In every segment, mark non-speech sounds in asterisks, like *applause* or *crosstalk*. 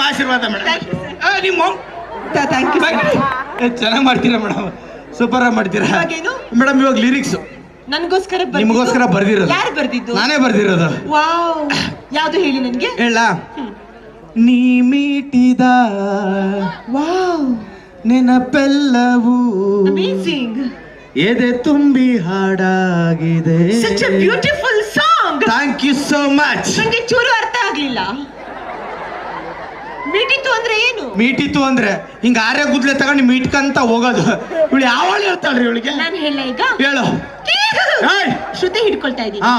ನಿಮ್ಮ ಆಶೀರ್ವಾದ ಮೇಡಮ್. ನಿಮ್ಮ ಚೆನ್ನಾಗಿ ಮಾಡ್ತೀರಾ ಮೇಡಮ್? ಸೂಪರ್ ಆಗಿ ಮಾಡ್ತೀರಾ? ಮೇಡಮ್ ಇವಾಗ ಲಿರಿಕ್ಸ್ ನನಗೋಸ್ಕರ ನಿಮಗೋಸ್ಕರ ಬರ್ದಿರೋದು. ಯಾರು ಬರ್ದಿದ್ದು? ನಾನೇ ಬರ್ದಿರೋದು. ವಾವ್. ಯಾವ್ದು ಹೇಳಿ ನನ್ಗೆ? ಹೇಳ. ನೀ ಮೀಟಿದ ವಾವ್. ನೆನಪೆಲ್ಲವೂ ಅಮೇಜಿಂಗ್ ಎದೆ ತುಂಬಿ ಹಾಡಾಗಿದೆ. Such beautiful song thank you so much ನನಗೆ ಚೂರು ಅರ್ಥ ಆಗ್ಲಿಲ್ಲ. ಮೀಟಿತ್ತು ಅಂದ್ರೆ ಏನು? ಮೀಟಿತ್ತು ಅಂದ್ರೆ ಹಿಂಗ ಆರೆ ಗುದ್ಲೆ ತಗೊಂಡು ಮೀಟ್ಕಂತ ಹೋಗೋದು. ಇವಳು ಯಾವಳು ಹೇಳ್ತಾಳ್ರಿ ಇವಳಿಗೆ? ನಾನು ಹೇಳ ಈಗ? ಹೇಳು. ಏಯ್! ಶ್ರುತಿ ಹಿಡ್ಕೊಳ್ತಾ ಇದ್ದೀನಿ. ಹಾ.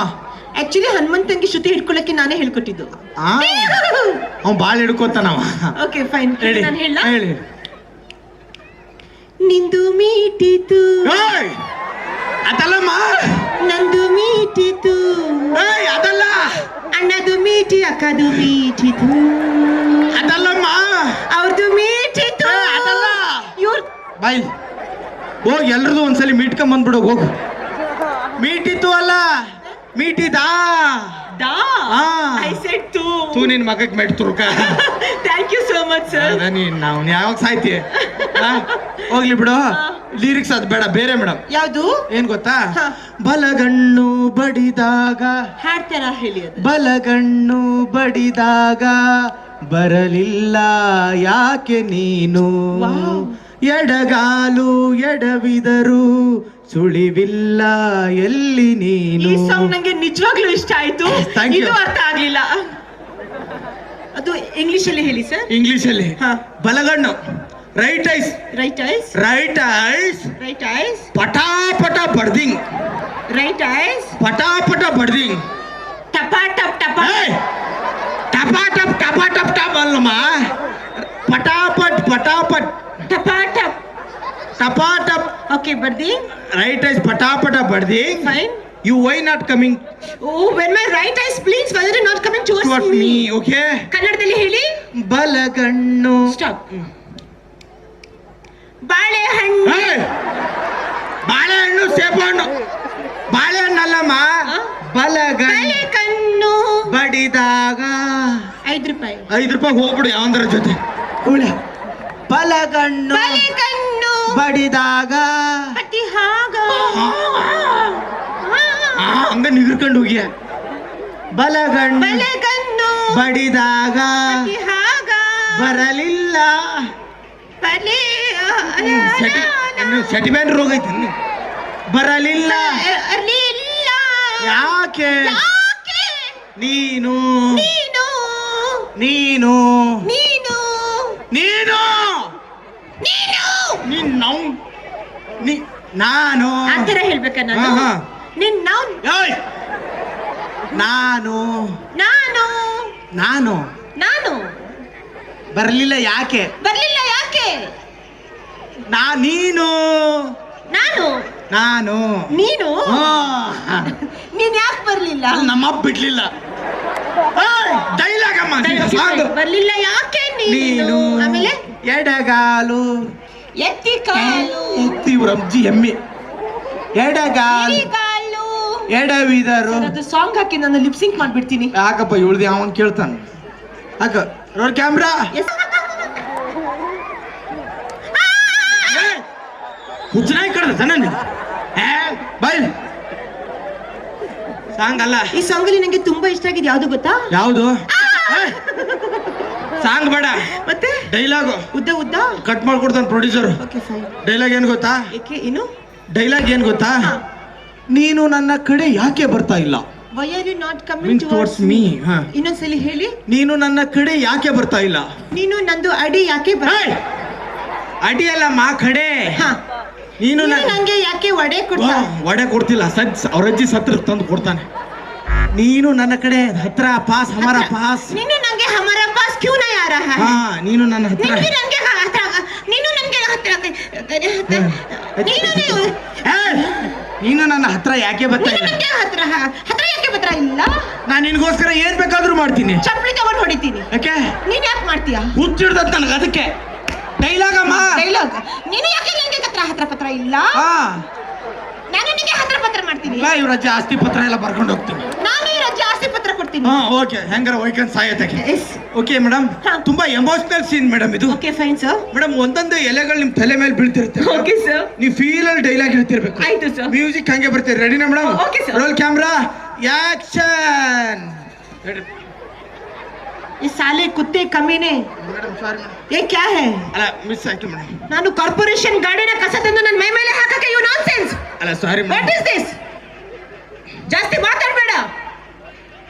ಆಕ್ಚುಲಿ ಹನುಮಂತಂಗೆ ಶ್ರುತಿ ಹಿಡ್ಕೊಳ್ಳಕ್ಕೆ ನಾನೇ ಹೇಳ್ಕೊಟ್ಟಿದ್ದು. ಆ ಅವ್ನ್ ಬಾಳ್ ಹಿಡ್ಕೋತಾನವ ಓಕೆ ಫೈನ್ ಹೇಳಿ. ನಾನು ಹೇಳ ಹೇಳಿ. ನಿಂದು ಮೀಟಿತು ಏಯ್! ಅದಲ್ಲಮ್ಮ. ನಂದು ಮೀಟಿತು ಏಯ್ ಅದಲ್ಲ. ಅಣ್ಣದು ಮೀಟಿ ಅಕ್ಕದು ಮೀಟಿತು ಅದಲ್ಲಮ್ಮ. ಅವ್ರದ್ದು ಮೀಟ್ ಇತ್ತು. ಅದಲ್ಲ. ಇವ್ರ ಬಾಯ್. ಹೋಗಿ ಎಲ್ರದು ಒಂದ್ಸಲಿ ಮೀಟ್ಕೊಂಡ್ ಬಂದ್ಬಿಡು ಹೋಗು. ಮೀಟಿತ್ತು ಅಲ್ಲ. ಮೀಟಿದಾ ದಾ? ಆ. ಐ ಸೆಡ್ ಟು ತೂ ನಿನ್ ಮಗಕ್ ಮೆಟ್ ತುರ್ಕ. Thank you so much sir ನೀನ್ ನಾವು ಯಾವಾಗ ಸಾಯ್ತಿ? ಆ? ಹೋಗ್ಲಿ ಬಿಡು. *laughs* ಲಿರಿಕ್ಸ್ ಅದು ಬೇಡ ಬೇರೆ ಮೇಡಮ್ ಯಾವುದು? ಏನ್ ಗೊತ್ತಾ? ಹಾ. ಬಲಗಣ್ಣು ಬಡಿದಾಗ. ಹಾಡ್ತಾರ ಹೇಳಿ ಅದು? ಬಲಗಣ್ಣು ಬಡಿದಾಗ. ಬರಲಿಲ್ಲ ಯಾಕೆ ನೀನು. ಎಡಗಾಲು ಎಡವಿದರು ಸುಳಿವಿಲ್ಲ ಎಲ್ಲಿ ಈ ನೀನು ಸಾಂಗ್ ನಂಗೆ ನಿಜವಾಗ್ಲೂ ಇಷ್ಟ ಆಯ್ತು. Thank you. ಇದು ಅರ್ಥ ಆಗ್ಲಿಲ್ಲ. ಅದು ಇಂಗ್ಲಿಷ್ ಅಲ್ಲಿ ಹೇಳಿ ಸರ್ ಇಂಗ್ಲಿಷ್ ಅಲ್ಲಿ. ಹಾ. ಬಲಗಣ್ಣು. Right eyes right eyes right eyes right eyes ಪಟಾಪಟ ಬಡ್ದಿಂಗ್ ರೈಟ್ ಐಸ್ ಪಟಾಪಟ ಬಡ್ದಿಂಗ್ ಟಪಾ ಟಪ್ ಟಪಾ ಏಯ್! ಟಪಾಟಪ್ ಟಪಾಟಪ್ ಟಪ್ ಅಲ್ಲಮ್ಮ ಪಟಾಪಟ್ ಪಟಾಪಟ್. ಟಪಾ ಟಪ್ ಟಪಾಟಪ್ ಓಕೆ ಬರ್ದಿ. ರೈಟ್ ಐಸ್ ಪಟಾಪಟ ಬರ್ದಿ. Fine you why not coming oh when my right eyes please whether not coming to towards me okay ಕನ್ನಡದಲ್ಲಿ ಹೇಳಿ. ಬಲಗಣ್ಣು. ಸ್ಟಾಪ್ ಬಾಳೆಹಣ್ಣು! ಬಾಳೆಹಣ್ಣು ಸೇಬಣ್ಣು ಬಾಳೆಹಣ್ಣಲ್ಲಮ್ಮ? ಬಲಗಣ್ಣು. ಬಡಿದಾಗ. ಐದು ರೂಪಾಯಿ. ಐದು ರೂಪಾಯಿ ಹೋಗ್ಬಿಡು ಯಾವಂದ್ರ ಜೊತೆ. ಉಳ್ಳ ಬಲಗಣ್ಣು ಬಾಳೆಕಣ್ಣು ಬಡಿದಾಗ. ಅತಿ ಹಾಗ. ಆ, ಹಂಗ ನಿದ್ರಕೊಂಡು ಹೋಗ್ಯ ಬಲಗಣ್ಣು ಬಲಗಣ್ಣು. ಬಡಿದಾಗ. ಅತಿ ಹಾಗ. ಬರಲಿಲ್ಲ. ಬಲೆ ಸೆಟಿ ಸೆಟಿಮೆಂಟ್ ರೋಗ ಐತಿ ಇನ್ನು. ಬರಲಿಲ್ಲ. ಅರ್ಲಿಲ್ಲ ಯಾಕೆ? ಯಾಕೆ? ನೀನು. ನೀನು. ನೀನು. ನೀನು. ನೀನು. ನೀನು. ನಿನ್ ನಾವು ನೀ ನಾನು. ಆತರ ಹೇಳ್ಬೇಕ ನಾನು? ಹಾ, ಹಾ. ನಿನ್ ನಾವು ಏಯ್! ನಾನು. ನಾನು. ನಾನು. ನಾನು. ಬರಲಿಲ್ಲ ಯಾಕೆ? ಬರಲಿಲ್ಲ ಯಾಕೆ? ನಾ ನೀನು. ನಾನು. ನಾನು. ನೀನು? ಹಾ. ನೀನ್ ಯಾಕೆ ಬರ್ಲಿಲ್ಲ? ನಮ್ಮ ನಮ್ಮಪ್ಪ ಬಿಡ್ಲಿಲ್ಲ. ಡೈಲಾಗ್ ಅಮ್ಮ ಸಾಂಗ್ ಬರ್ಲಿಲ್ಲ. ಯಾಕೆ ನೀನು? ಆಮೇಲೆ? ಎಡಗಾಲು. ಎತ್ತಿ ಕಾಲು. ಇವ್ರ ಅಜ್ಜಿ ಎಮ್ಮೆ ಎಡಗಾಲು. ಎಡವಿದರು. ಅದು ಸಾಂಗ್ ಹಾಕಿ ನಾನು ಲಿಪ್ಸಿಂಕ್ ಮಾಡ್ಬಿಡ್ತೀನಿ. ಯಾಕಪ್ಪ ಇವಳ್ದು ಅವನ್ ಕೇಳ್ತಾನೆ. ಹಾಕ. Road camera. ಹುಚ್ಚನಾಗಿ ಕಡ್ದ ಹ ಬೈ. ಸಾಂಗ್ ಅಲ್ಲ. ಈ ಸಾಂಗ್ ಅಲ್ಲಿ ನಂಗೆ ತುಂಬಾ ಇಷ್ಟ ಆಗಿದೆ ಯಾವ್ದು ಗೊತ್ತಾ? ಯಾವುದು? *laughs* ಸಾಂಗ್ ಬೇಡ. ಮತ್ತೆ? ಡೈಲಾಗು. ಉದ್ದ ಉದ್ದ? ಕಟ್ ಮಾಡ್ಕೊಡ್ತಾನೆ ಪ್ರೊಡ್ಯೂಸರ್ ಡೈಲಾಗ್ ಏನ್ ಗೊತ್ತಾ? ಏಕೆ ಏನು? ಡೈಲಾಗ್ ಏನ್ ಗೊತ್ತಾ? ನೀನು ನನ್ನ ಕಡೆ ಯಾಕೆ ಬರ್ತಾ ಇಲ್ಲ? Why are you not coming towards me. ಇನ್ನೊಂದ್ಸಲಿ ಹೇಳಿ. ನೀನು ನನ್ನ ಕಡೆ ಯಾಕೆ ಬರ್ತಾ ಇಲ್ಲ? ನೀನು ನಂದು ಅಡಿ ಯಾಕೆ ಬರ ಅಡಿ ಅಲ್ಲ ಮಾ ಕಡೆ. ನೀನು ನಂಗೆ ಯಾಕೆ ವಡೆ ಕೊಡ್ತಾ ವಡೆ ಕೊಡ್ತಿಲ್ಲ. ಸಜ್ ಅವ್ರ ಅಜ್ಜಿ ಸತ್ರ ತಂದು ಕೊಡ್ತಾನೆ. ನೀನು ನನ್ನ ಕಡೆ ಹತ್ರ ಪಾಸ್ ಹಮಾರ ಪಾಸ್ ನೀನು ನನಗೆ ಹಮಾರ ಪಾಸ್ ಕ್ಯೂ ನಾ ಯಾರ? ರಹಾ ಹಾ ನೀನು ನನ್ನ ಹತ್ರ. ನೀನು ನನಗೆ ಹತ್ರ ನೀನು ನನಗೆ ಹತ್ರ ನೀನು ನೀನು ನನ್ನ ಹತ್ರ ಯಾಕೆ ಬರ್ತಾ ಇಲ್ಲ ನನಗೆ ಹತ್ರ ಹತ್ರ ಯಾಕೆ ಬರ್ತಾ ಇಲ್ಲ? ನಾನು ನಿನಗೋಸ್ಕರ ಏನು ಬೇಕಾದರೂ ಮಾಡ್ತೀನಿ. ಚಪ್ಪಲಿ ತಗೊಂಡು ಹೊಡಿತೀನಿ. ಯಾಕೆ? ನೀನು ಯಾಕೆ ಮಾಡ್ತೀಯಾ? ಹುಚ್ಚಿಡ್ದತ್ ನನಗೆ ಅದಕ್ಕೆ. ಡೈಲಾಗ್ ಅಮ್ಮ ಡೈಲಾಗ್. ನೀನು ಯಾಕೆ ನನಗೆ ಹತ್ರ ಹತ್ರ ಪತ್ರ ಇಲ್ಲ ಹಾ ನಾನು ನಿನಗೆ ಹತ್ರ ಪತ್ರ ಮಾಡ್ತೀನಿ. ಇಲ್ಲ ಇವ್ರ ಅಜ್ಜಿ ಆಸ್ತಿ ಪತ್ರ ಎಲ್ಲ ಬರ್ಕೊಂಡು ಹೋಗ್ತೀನಿ. ನಾನು ಇವ್ರ ಅಜ್ಜಿ ಆಸ್ತಿ ಪತ್ರ ಕೊಡ್ತೀನಿ. ಹಾ ಓಕೆ. ಹೆಂಗಾರ ವೈಕನ್ ಸಾಯತಕ್ಕೆ ಓಕೆ ಮೇಡಮ್. ತುಂಬಾ ಎಮೋಷನಲ್ ಸೀನ್ ಮೇಡಮ್ ಇದು. ಓಕೆ ಫೈನ್ ಸರ್ ಮೇಡಮ್ ಒಂದೊಂದು ಎಲೆಗಳು ನಿಮ್ ತಲೆ ಮೇಲೆ ಬೀಳ್ತಿರುತ್ತೆ. ಓಕೆ ಸರ್ ನೀವು ಫೀಲ್ ಅಲ್ಲಿ ಡೈಲಾಗ್ ಹೇಳ್ತಿರ್ಬೇಕು. ಆಯ್ತು ಸರ್ ಮ್ಯೂಸಿಕ್ ಹಂಗೆ ಬರ್ತೀರಿ ರೆಡಿನಾ madam okay sir roll camera action ಈ ಸಾಲೆ ಕುತ್ತೆ ಕಮ್ಮಿನೇ. ಏ ಕ್ಯಾ ಹೇ? ಅಲ್ಲ ಮಿಸ್ ಆಯ್ತು ಮೇಡಮ್ ನಾನು ಕಾರ್ಪೊರೇಷನ್ ಗಾಡಿನ ಕಸ ತಂದು ನನ್ನ ಮೈ ಮೇಲೆ ಸಾರಿ ವಾಟ್ ಇಸ್ ದಿಸ್ ಜಾಸ್ತಿ ಮಾತಾಡಬೇಡ.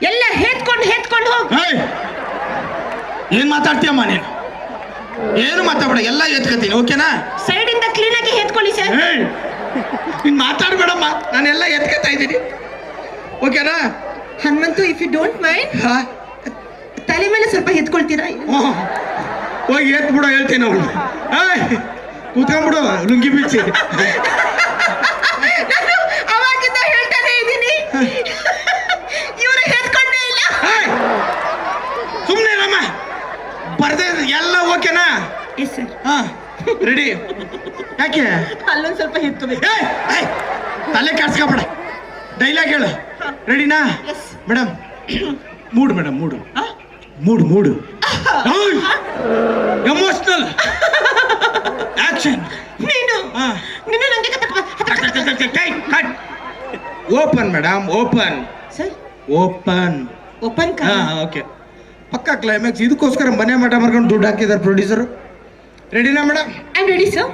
ಎಲ್ಲ ಹೇತ್ಕೊಂಡು ಹೇತ್ಕೊಂಡು ಹೋಗ್. ಏನ್ ಮಾತಾಡ್ತೀಯಮ್ಮ ನೀನು? ಏನು ಮಾತಾಡ್ಬೇಡ ಎಲ್ಲ ಎತ್ಕೋತೀನಿ ಓಕೆನಾ? ಸೈಡ್ ಇಂದ ಕ್ಲೀನ್ ಆಗಿ ಹೇತ್ಕೊಳ್ಳಿ ಸರ್. ನೀನ್ ಮಾತಾಡ್ಬೇಡಮ್ಮ ನಾನೆಲ್ಲ ಎತ್ಕೋತಾ ಇದ್ದೀನಿ. ಓಕೆನಾ? Hanumanthu if you don't mind ತಲೆ ಮೇಲೆ ಸ್ವಲ್ಪ ಎತ್ಕೊಳ್ತೀರಾ. ಹೋಗಿ ಎತ್ ಬಿಡೋ ಹೇಳ್ತೀನಿ ಅವಳು. ಕೂತ್ಕೊಂಡ್ಬಿಡು ಲುಂಗಿ ಬಿಚ್ಚಿ ನಾನು ಅವಾಗಿಂದ ಹೇಳ್ತಾನೆ ಇದ್ದೀನಿ ಇವರು ಹೆತ್ಕೊಂಡೇ ಇಲ್ಲ ಏಯ್ ಸುಮ್ಮನೆ ರಮ್ಮ ಬರ್ದೇ ಎಲ್ಲ ಓಕೆನಾ ಎಸ್ ಸರ್ ಹಾ ರೆಡಿ ಯಾಕೆ? ಅಲ್ಲೊಂದು ಸ್ವಲ್ಪ ಹೆತ್ಕೋಬೇಕು ಏಯ್ ಏಯ್ ತಲೆ ಕೆಡ್ಸ್ಕೊಬೇಡ. ಡೈಲಾಗ್ ಹೇಳು. ರೆಡಿನಾ madam mood madam mood. Mood mood. Emotional action ನೀನು? ಹಾ. ನೀನು cut open madam open sir open open ಹಾ ಓಕೆ ಪಕ್ಕ ಕ್ಲೈಮ್ಯಾಕ್ಸ್ ಇದಕ್ಕೋಸ್ಕರ ಮನೆ ಮಠ ಮಾಡ್ಕೊಂಡು ದುಡ್ಡು ಹಾಕಿದ್ದಾರೆ ಪ್ರೊಡ್ಯೂಸರ್ ರೆಡಿನಾ ಮೇಡಮ್ ಐ ರೆಡಿ ಸರ್